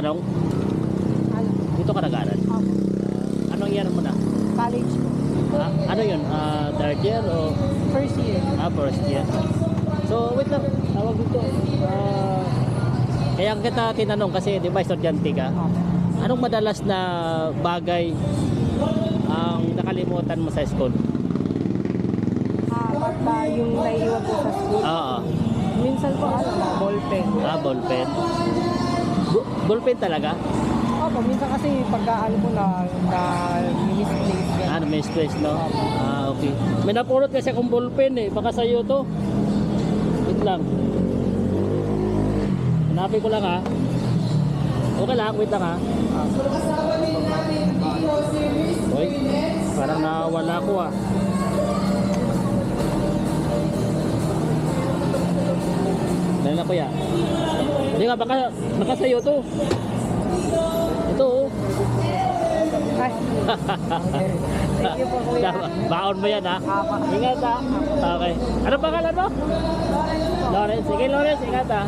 tanong? Ano? Dito ka nag-aaral? Ako. Anong year mo na? College po. Ah, ano yun? Ah, third year o First year. ah, first year? So, wait lang. Tawag dito. Ah, kaya kita tinanong kasi, di ba, estudyante ka? Ako. Anong madalas na bagay ang nakalimutan mo sa school? Ah, pagka yung naiiwan ko sa school. Oo. Minsan po ano, mga ballpen. Ah, ballpen. Bu- ballpen talaga? Opo, minsan kasi pagka ano po na, na misplace yan. Ah, may space, no? Ah, okay. May napulot kasi akong ballpen eh. Baka sa'yo to. Wait lang. Hanapin ko lang ha. Okay lang, wait lang ha. Uy, parang nawala ko ah. Dahil na kuya. Hindi nga, baka, baka sa'yo to. Ito oh. Ay. Thank you po kuya. Baon mo yan ha. Apa. Ingat ha. Okay. Ano pangalan mo? Lawrence. Sige Lawrence, ingat ha.